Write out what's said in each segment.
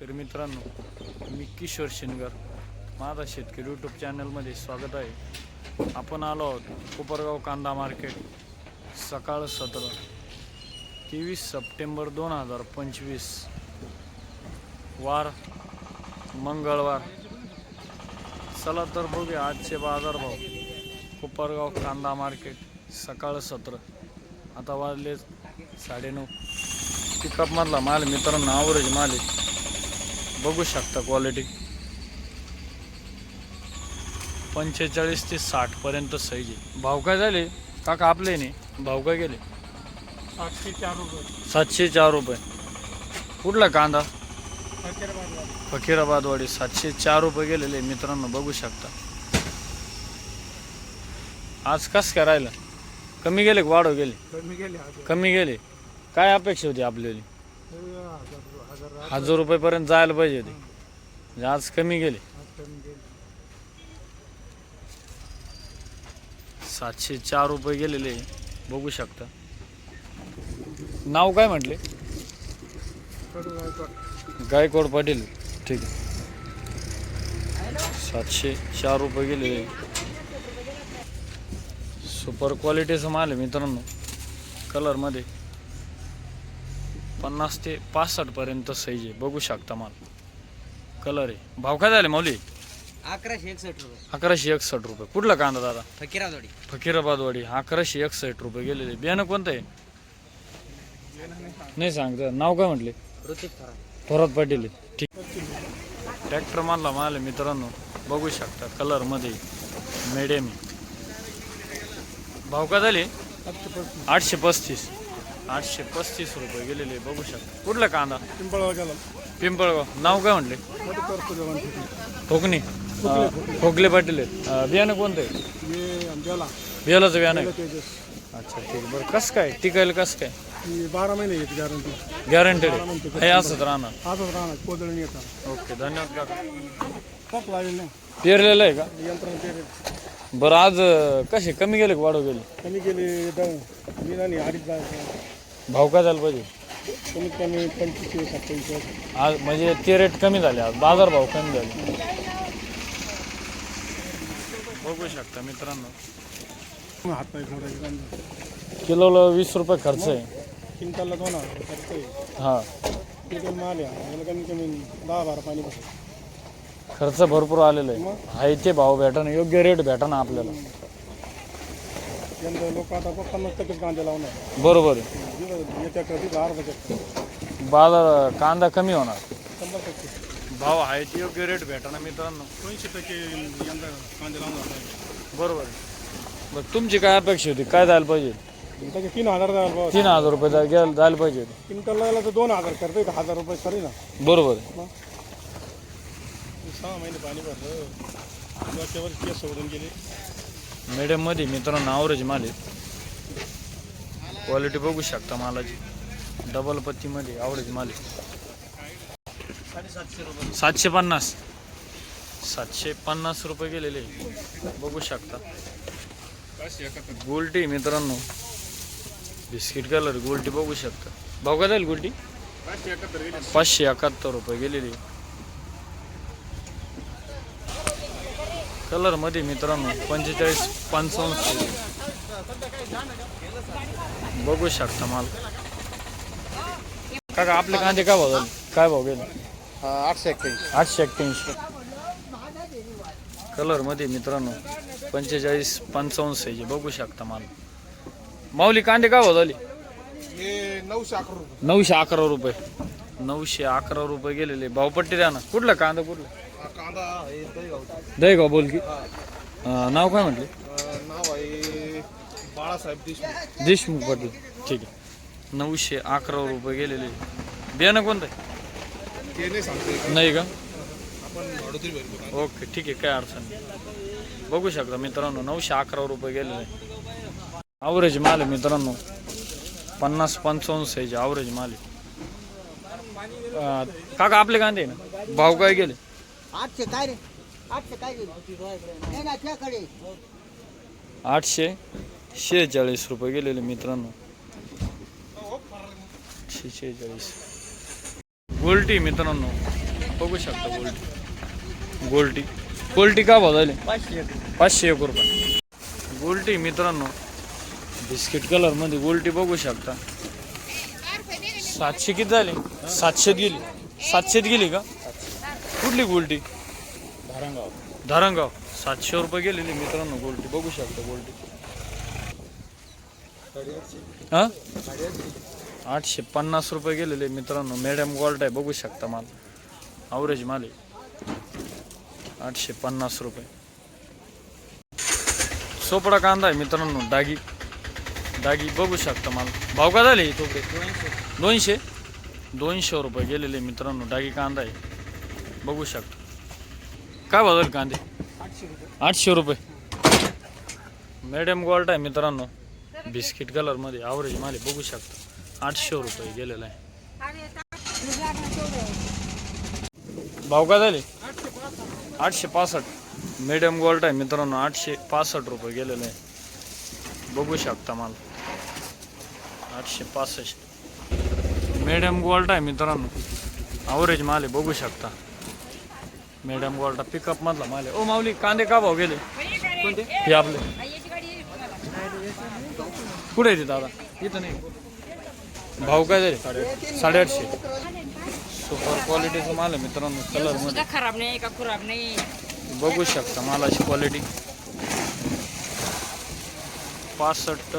तर मित्रांनो मी किशोर शिनगर माझा शेतकरी यूट्यूब चॅनलमध्ये स्वागत आहे. आपण आलो आहोत कोपरगाव कांदा मार्केट सकाळ सतरा तेवीस सप्टेंबर दोन हजार पंचवीस. वार मंगळवार. चला तर बघूया आजचे बाजारभाव. कोपरगाव कांदा मार्केट सकाळ सत्र. आता वाजले साडेनऊ. पिकअपमधला माल मित्रांनो आवरेज माल आहे. बघू शकता क्वालिटी पंचेचाळीस ते साठ पर्यंत साईज आहे. भाव काय झाले? काका आपले नाही. भाव काय गेले? सातशे चार रुपये. सातशे चार रुपये. कुठला कांदा? फकीराबादवाडी. सातशे चार रुपये गेलेले मित्रांनो बघू शकता. आज कस काय राहिलं? कमी गेले का वाढव गेले? कमी गेले कमी गेले. काय अपेक्षा होती आपल्याला? हजार रुपयेपर्यंत जायला पाहिजे होते. म्हणजे आज कमी गेले. सातशे चार रुपये गेलेले बघू शकता. नाव काय म्हटले? गायकवाड. गायकवाड पाटील. ठीक आहे. सातशे चार रुपये गेलेले सुपर क्वालिटीचं माल आहे मित्रांनो. कलरमध्ये पन्नास ते पासष्ट पर्यंत साईज आहे. बघू शकता माल. कलर आहे. भाव काय झाले माऊली? अकराशे एकसष्ट रुपये. अकराशे एकसष्ट रुपये. कुठला कांदा दादा? फकीराजवाडी. फकीराबादवाडी. अकराशे एकसष्ट रुपये गेलेले. बियाणं कोणतं आहे? नाही सांगता. नाव काय म्हटले? ऋतिक थोरात. थोरात पाटील आहे. ठीक. ट्रॅक्टर मारला माल आहे मित्रांनो. बघू शकता. कलरमध्ये मिडियम आहे. भाव का झाले? आठशे पस्तीस. आठशे पस्तीस रुपये गेलेले बघू शकता. कुठला कांदा? पिंपळगाव गेला. पिंपळगाव. नाव काय म्हटले? अं, खोकले. पाटील आहेत. अं, बियाणं कोणतं आहे? गेला बियालाचं बियाणं आहे. तेजस. अच्छा ठीक आहे. बरं कसं काय? टिकायला कसं काय? ही बारा महिने येते गॅरंटी गॅरंटेड हे असंच राहणार. आजच राहणार. कोदळणी येतात ओके धन्यवाद काका. पप लागेल ना. पेरलेलं आहे का? यंत्रणा ते बरं आज अं, कसे? कमी गेले का? वाढव गेले? कमी गेले द- मी नाही अडीच जायचं. भाव काय झाला पाहिजे? कमीत कमी पंचवीस सत्तावीस आज म्हणजे ते रेट कमी झाले आज. बाजार भाव कमी झाले. बघू शकता मित्रांनो. हात पाय फोडायचे कांदा. किलोला वीस रुपये खर्च आहे. क्विंटलला दोन हजार खर्च आहे. हा. पण माल आहे. आम्हाला कमी कमी दहा बारा पाणी बसतं खर्च भरपूर आलेला आहे. आहे ते भाव भेटा ना योग्य रेट भेटा ना आपल्याला यंदा लोक आता फक्त पन्नास टक्केच कांदे लावणार. बरोबर आहे. येत्या कधी अर्धा टक्के बाजार कांदा कमी होणार. शंभर टक्के. भाव आहे ते योग्य रेट भेटा ना मित्रांनो. दोनशे टक्के यंदा कांदे लावणार बरोबर आहे. बरं तुमची काय अपेक्षा होती? काय जायला पाहिजे? त्याचे तीन हजार द्यायला. तीन हजार रुपये जा- गेल- जायला पाहिजे. होते क्विंटल लायला तर दोन हजार करते का हजार रुपये सरी ना बरोबर आहे. सहा महिने पाणी भरलं. केस सोडून गेले. मीडियममध्ये मित्रांनो ॲव्हरेज माल आहे. क्वालिटी बघू शकता मालाची. डबल पत्तीमध्ये आवरेज माल आहे. सातशे पन्नास. सातशे पन्नास रुपये गेलेले बघू शकता. गोल्टी मित्रांनो. बिस्किट कलर गोल्टी बघू शकता. भाव जाईल गोल्टी पाचशे एकाहत्तर रुपये गेलेली कलरमध्ये मित्रांनो पंचेचाळीस पंचावन्न बघू शकता माल. काका आपले कांदे काय भाव झाले? काय भाव गेले? आठशे एक्क्याऐंशी. आठशे एक्क्याऐंशी. कलरमध्ये मित्रांनो पंचेचाळीस पंचावन्न साईज बघू शकता माल. माऊली कांदे काय भाव झाले? नऊशे अकरा रुपये. नऊशे अकरा रुपये. नऊशे अकरा रुपये गेलेले. भावपट्टी द्या ना. कुठलं कांदा कुठलं? दहीगाव बोल की. नाव काय म्हटले? नाव आहे बाळासाहेब देशमुख. देशमुख पाटील. ठीक आहे. नऊशे अकरा रुपये गेलेले. बियाणं कोणतं आहे? ते नाही सांगते नाही का? ओके ठीक आहे काय अडचण नाही. बघू शकता मित्रांनो नऊशे अकरा रुपये गेलेले. ॲव्हरेज माल आहे मित्रांनो. पन्नास पंचावन्न साईज ॲव्हरेज माल आहे. काका आपले कांदे आहे ना? भाव काय गेले? आठशे काय रे? आठशे काय नाही ना त्याकडे. आठशे शेहेचाळीस रुपये गेलेले मित्रांनो. आठशे शेहेचाळीस. गोल्टी मित्रांनो. बघू शकता गोल्टी. गोल्टी. गोल्टी का भाव झाली पाचशे पाचशे एक रुपये. गोल्टी मित्रांनो. बिस्किट कलरमध्ये गोल्टी बघू शकता. सातशे किती झाली? सातशेत गेली. सातशेत गेली का? कुठली गोल्टी धारणगाव धारणगाव सातशे रुपये गेलेली मित्रांनो गोल्टी बघू शकता गोल्टी हा? आठशे पन्नास रुपये गेलेले मित्रांनो. मॅडम गोल्ड आहे बघू शकता माल. अवरेज माल आहे. आठशे पन्नास रुपये. सोपडा कांदा आहे मित्रांनो डागी. डागी बघू शकता माल. भाव का झाले तोकडे दोनशे? दोनशे रुपये गेलेले मित्रांनो डागी कांदा आहे. बघू शकता. काय भाव कांदे? आठशे रुपये. मॅडम गोल्ड आहे मित्रांनो. बिस्किट कलरमध्ये आवरेज माले बघू शकता. आठशे रुपये गेलेला आहे. भाव का झाले? आठशे पासष्ट. मीडियम गोल्ड आहे मित्रांनो आठशे पासष्ट रुपये गेलेलं आहे. बघू शकता माल. आठशे पासष्ट. मीडियम गोल्ड आहे मित्रांनो. आवरेज माल आहे बघू शकता. मीडियम गोल्डा पिकअप मधला माल आहे. ओ माऊली कांदे का भाव गेले? कोणते? हे आपले. कुठे येते दादा? इथं नाही. भाव काय झाले? साडेआठशे. सुपर क्वालिटीचा माल आहे मित्रांनो कलरमध्ये. सुद्धा खराब नाही का खराब नाही? बघू शकता मालाची क्वालिटी पासष्ट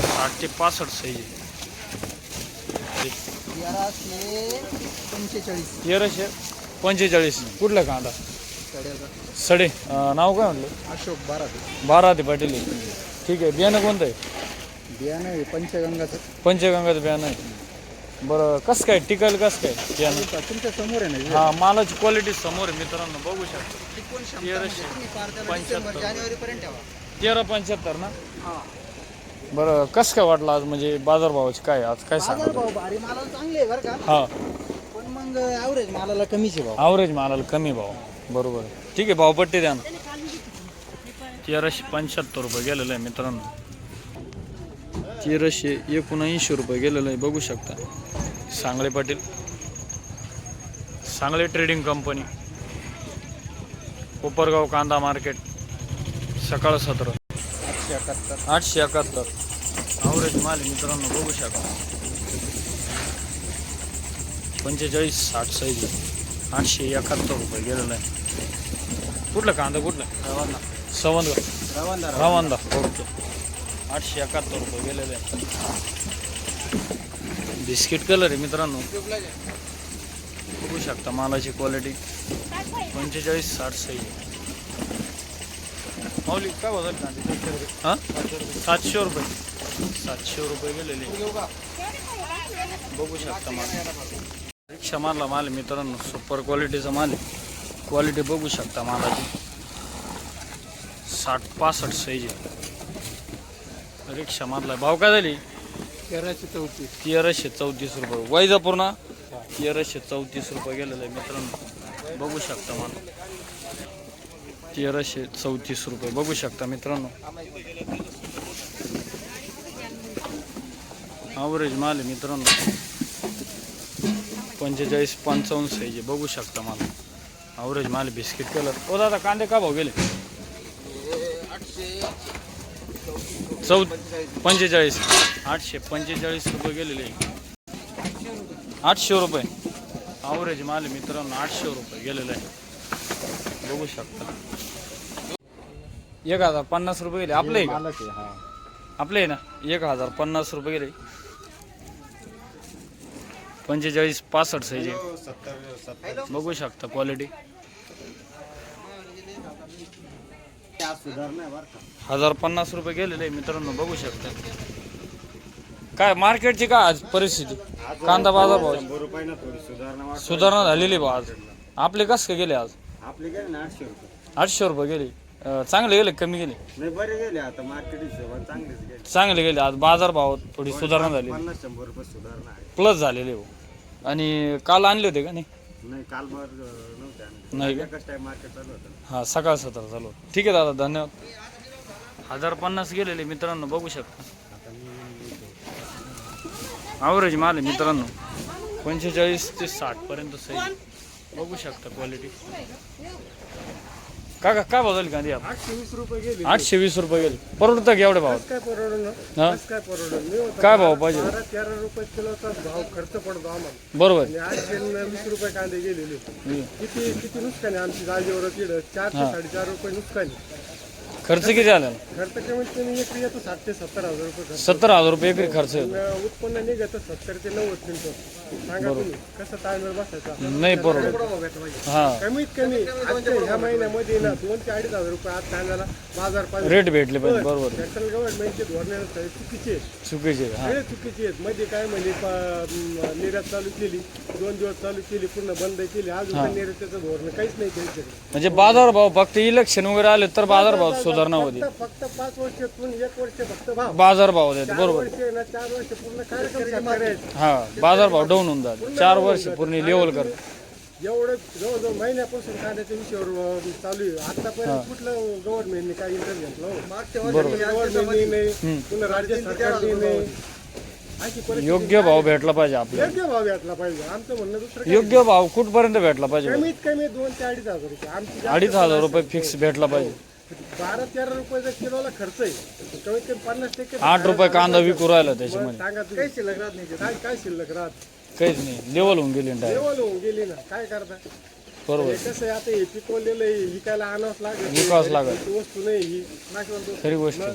साठ ते पासष्ट साईज आहे. तेराशे पंचेचाळीस. तेराशे पंचेचाळीस. कुठला कांदा? सडे. अं, नाव काय म्हणलं? अशोक बारा बारा ते पाटील. आहे. ठीक आहे. बियाणं कोणतं आहे? बियाणं आहे पंचगंगाचं. पंचगंगाचं बियाणं आहे. बरं कसं काय? टिकल कसं काय बियाणं? तुमच्यासमोर आहे ना हा मालाची क्वालिटी समोर आहे मित्रांनो. बघू शकता. तेराशे पंच्याहत्तर. जानेवारी पर्यंत ठेवा. तेरा पंच्याहत्तर ना? बरं कसं काय वाटलं आज? म्हणजे बाजारभावाची काय? आज काय सांगा? भाव भारी. मालाला चांगले आहे बरं का? हा. मग ॲव्हरेज मालाला कमीच आहे भाव. ॲव्हरेज मालाला कमी भाव. बरोबर ठीक आहे भावपट्टी द्या ना. तेराशे पंच्याहत्तर रुपये गेलेलं आहे मित्रांनो. तेराशे एकोणऐंशी रुपये गेलेलं आहे बघू शकता. सांगळे पाटील. सांगळे ट्रेडिंग कंपनी कोपरगाव कांदा मार्केट सकाळ सत्र. आठशे एकाहत्तर. आठशे एकाहत्तर. ॲव्हरेज माल आहे मित्रांनो बघू शकता. पंचेचाळीस साठ साईज. आठशे एकाहत्तर रुपये गेलेलं आहे. कुठलं कांदा कुठलं? रवाना सवंद. रवाना रवांदा. ओके. आठशे एकाहत्तर रुपये गेलेले आहे. बिस्किट कलर आहे मित्रांनो. बघू शकता मालाची क्वालिटी पंचेचाळीस साठ साईज. माऊली काय कांदे हां? सातशे रुपये. सातशे रुपये गेलेले. बघू शकता माल. रिक्षा मारला माल मित्रांनो. सुपर क्वालिटीचा माल क्वालिटी बघू शकता मालाची. साठ पासष्ट साईज आहे. रिक्षा मारला भाव काय झाली? तेराशे चौतीस. तेराशे चौतीस रुपये. वैजापूर ना तेराशे चौतीस रुपये गेलेलं आहे मित्रांनो. बघू शकता मला. तेराशे चौतीस रुपये. बघू शकता मित्रांनो. ॲव्हरेज माल आहे मित्रांनो. पंचेचाळीस पंचावन्न साईज आहे. बघू शकता मला. ॲव्हरेज माल बिस्किट कलर ओ दादा कांदे का भाव गेले? चौ पंचेचाळीस. आठशे पंचेचाळीस रुपये गेलेले आठशे रुपये. ॲव्हरेज माल मित्रांनो आठशे रुपये गेलेलं आहे. बघू शकता. एक हजार पन्नास रुपये गेले. आपले? हा. आपले आहे ना? एक हजार पन्नास रुपये गेले. पंचेचाळीस पासष्ट साईज आहे. बघू शकता क्वालिटी हजार पन्नास रुपये गेलेले आहे मित्रांनो बघू शकता. काय मार्केटची काय आज परिस्थिती? कांदा बाजार भाव? सुधारणा झालेली बा आज. आपले कस काय गेले आज? आपले गेले ना आठशे रुपये. आठशे रुपये गेले. चांगले गेले कमी गेले? नाही बरे गेले आता मार्केट चांगले गेले. आज बाजार भाव थोडी सुधारणा झाली. पन्नास शंभर रुपये सुधारणा आहे. प्लस झालेले हो. आणि काल आणले होते का नाही? नाही काल बर नव्हते आणले. नाही का? एकच टाइम मार्केट चालू होतं. ना. हा सकाळ सत्र चालू ठीक आहे दादा धन्यवाद. हजार पन्नास गेलेले मित्रांनो बघू शकता. ॲव्हरेज माल आहे मित्रांनो. पंचेचाळीस ते साठ पर्यंत सही. बघू शकता क्वालिटी का का काय भाव झाली कांदी आठशे वीस रुपये गेले. आठशे वीस रुपये गेले. परवडतं का एवढे भाव? कसं काय परवडलं हा? कसं काय परवडलं? मी होतो काय भाव पाहिजे? बारा तेरा रुपये किलोचा भाव खर्च पडतो आम्हाला. बरोबर. आणि आठशे न वीस रुपये कांदे गेलेले. किती किती नुकसान आहे आमची जागेवर तिकडं चार ते साडेचार रुपये नुकसान. आहे खर्च किती आला? खर्च कमीत कमी एक येतो साठ ते सत्तर हजार रुपये खर्च. सत्तर हजार रुपये एकरी खर्च येतो. उत्पन्न निघतं सत्तर ते नव्वद क्विंटल सांगा तुम्ही कसं तांदूळ बसायचा? नाही परवडत हा. कमीत कमी आजच्या ह्या महिन्यामध्ये ना दोन ते अडीच हजार रुपये आज कांद्याला बाजार पाहिजे रेट भेटले पाहिजे बरोबर. सेंट्रल गव्हर्नमेंटचे धोरणे चुकीचे आहेत. चुकीचे हा. सगळे चुकीचे आहेत. मध्ये काय म्हणजे प- म, निर्यात चालू केली दोन दिवस चालू केली पूर्ण बंद केली पण निर्यातीचं धोरण काहीच नाही त्यांच्याकडे म्हणजे बाजार भाव फक्त इलेक्शन वगैरे आले तर बाजार भाव सुधारणा होती फक्त फक्त पाच वर्षातून एक वर्ष फक्त भाव. बाजार भाव देते चार बरोबर. वर्ष ना चार वर्ष पूर्ण कार्यक्रम शेतकऱ्याचे. हा बाजार भाव डाऊन होऊन जाते. चार वर्ष पूर्ण लेवल कर एवढं जवळजवळ महिन्यापासून कांद्याच्या विषयावर अं, चालू आहे. आतापर्यंत कुठलं गव्हर्नमेंटने काय इंटर घेतलं हो? गव्हर्नमेंटने नाही पुन्हा राज्य सरकारने नाही. अशी परिस्थिती योग्य भाव भेटला पाहिजे आपल्याला. योग्य भाव भेटला पाहिजे. आमचं म्हणणं दुसरं काही योग्य भाव कुठपर्यंत भेटला पाहिजे? कमीत कमी दोन ते अडीच हजार रुपये. आमची जास्त अडीच हजार रुपये फिक्स भेटला पाहिजे. बारा तेरा रुपये जर किलोला खर्च आहे कमीत कमी पन्नास टक्के आठ रुपये कांदा विकू राहिला त्याच्यामध्ये. सांगा तुम्ही. शिल्लक राहत नाही काय काय शिल्लक राहत? काहीच नाही. लेवल होऊन गेली डायरेक्ट लेवल होऊन गेली ना. काय करता? बरोबर. हे कसं आहे आता हे पिकवलेलं आहे, विकायला आणावंच लागेल विकावंच लागेल. ती वस्तू नाही ही. नाशवंत वस्तू. खरी गोष्ट. आहे.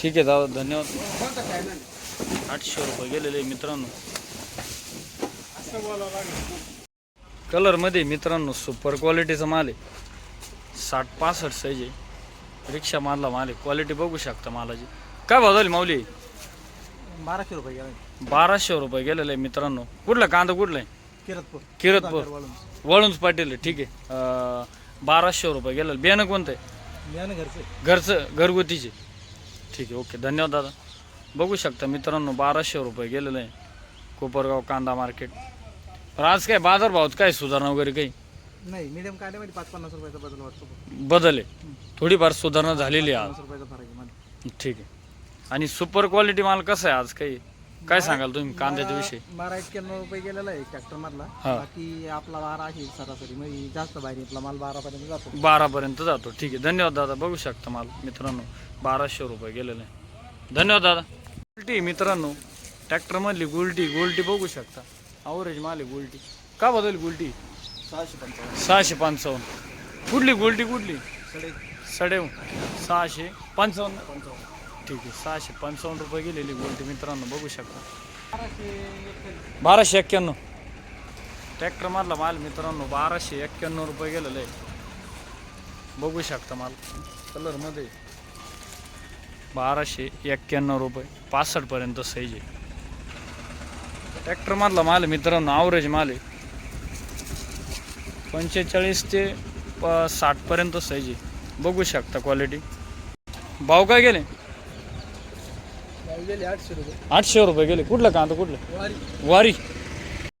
ठीक आहे दादा धन्यवाद. आठशे रुपये गेलेले मित्रांनो. असं बोलावं लागेल. कलरमध्ये मित्रांनो सुपर क्वालिटीचा माल आहे. साठ पासष्ट साईज आहे रिक्षा मारला माल आहे क्वालिटी बघू शकता मालाची. काय भाव झाली माऊली? बाराशे रुपये गेला. बाराशे रुपये गेलेलं आहे मित्रांनो. कुठला कांदा कुठला आहे? किरतपूर. किरतपूर. वळूंच पाटील आहे. ठीक आहे. अं, बाराशे रुपये गेलेलं. बियाणं कोणतं आहे? घरचं. घरगुतीचे. ठीक आहे ओके. धन्यवाद दादा. बघू शकता मित्रांनो बाराशे रुपये गेलेलं आहे. कोपरगाव कांदा मार्केट. पण आज काय बाजारभावात काय सुधारणा वगैरे काही? नाही मीडियम कांद्यामध्ये पाच पन्नास रुपयाचा बदल वाटतो बदल आहे. थोडीफार सुधारणा झालेली आहे पन्नास रुपयाचा फरक आहे मला आज ठीक आहे. आणि सुपर क्वालिटी माल कसा आहे आज काही? काय सांगाल तुम्ही कांद्याच्या विषयी? बारा एक्क्याण्णव रुपये गेलेला आहे ट्रॅक्टर मधला. हा. बाकी आपला बारा आहे सरासरी. म्हणजे जास्त बाहेर आपला माल बारा पर्यंत जातो. बारापर्यंत जातो. ठीक आहे. धन्यवाद दादा. बघू शकता माल. मित्रांनो बाराशे रुपये गेलेलं आहे. धन्यवाद दादा. गुलटी मित्रांनो ट्रॅक्टरमधली गुलटी. गुलटी बघू शकता. अवरेज माल आहे गुलटी. का बदल गुलटी? सहाशे पंचावन्न सहाशे पंचावन्न कुठली गुलटी कुठली सडे सडेव सहाशे पंचावन्न ठीक आहे सहाशे पंचावन्न रुपये गेलेली गोल्टी मित्रांनो बघू शकता बाराशे एक्क्याण्णव ट्रॅक्टर मारला माल मित्रांनो बाराशे एक्क्याण्णव रुपये गेलेलं आहे बघू शकता माल कलरमध्ये बाराशे एक्क्याण्णव रुपये पासष्टपर्यंत साईज आहे ट्रॅक्टर मारला माल आहे मित्रांनो आवरेज माल आहे पंचेचाळीस ते प- साठपर्यंत साईज आहे. बघू शकता क्वालिटी भाव काय गेले? गेले आठशे रुपये. आठशे रुपये गेले. कुठलं कांदा कुठलं? वारी. वारी.